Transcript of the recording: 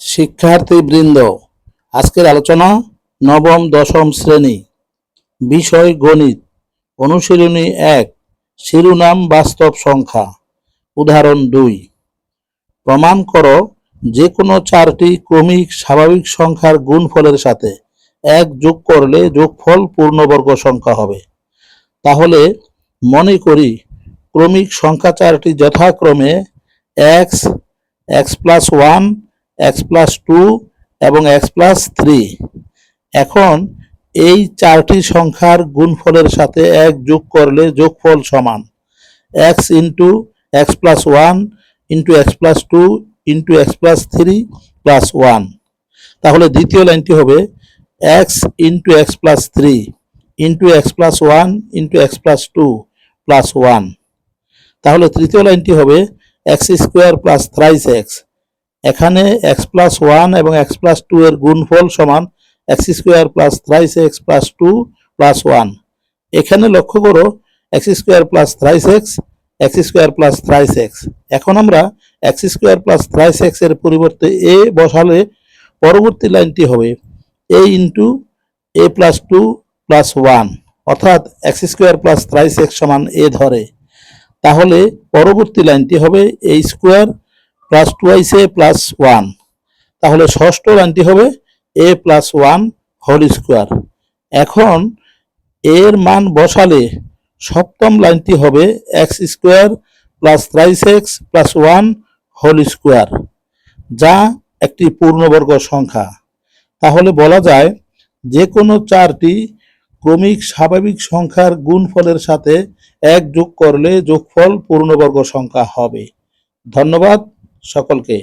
শিক্ষার্থীবৃন্দ, আজকের আলোচনা নবম, দশম শ্রেণি, বিষয় গণিত, অনুশীলনী এক, শিরোনাম বাস্তব সংখ্যা, উদাহরণ দুই। প্রমাণ করো যে কোনো চারটি ক্রমিক স্বাভাবিক সংখ্যার গুণফলের সাথে এক যোগ করলে যোগফল পূর্ণবর্গ সংখ্যা হবে। তাহলে মনে করি ক্রমিক সংখ্যা চারটি যথাক্রমে x x plus one x plus two এবং এক্স প্লাস থ্রি এখন এই চারটি সংখ্যার গুণফলের সাথে এক যোগ করলে যোগফল সমান। X into x plus one into x plus two into x plus three plus one তাহলে দ্বিতীয় লাইনটি হবে x into x plus three into x plus one into x plus two plus one তাহলে তৃতীয় লাইনটি হবে x square plus thrice x এখানে x plus one এবং এক্স প্লাস টু এর গুণফল সমান x square plus thrice x plus two plus one এখানে লক্ষ্য করো x square plus thrice x x square plus thrice x এখন আমরা এক্স স্কোয়ার প্লাস থ্রাইস এক্সের পরিবর্তে এ বসালে পরবর্তী লাইনটি হবে a into a plus two plus one অর্থাৎ x square plus thrice x সমান এ ধরে। তাহলে পরবর্তী লাইনটি হবে a square plus twice a plus one. তাহলে ষষ্ঠ লাইনটি হবে a plus one whole square. এখন এর মান বসালে সপ্তম লাইনটি হবে x square plus thrice x plus one whole square, যা একটি পূর্ণবর্গ সংখ্যা। তাহলে বলা যায় যে কোনো চারটি ক্রমিক স্বাভাবিক সংখ্যার গুণফলের সাথে এক যোগ করলে যোগফল পূর্ণবর্গ সংখ্যা হবে। ধন্যবাদ। সকলকে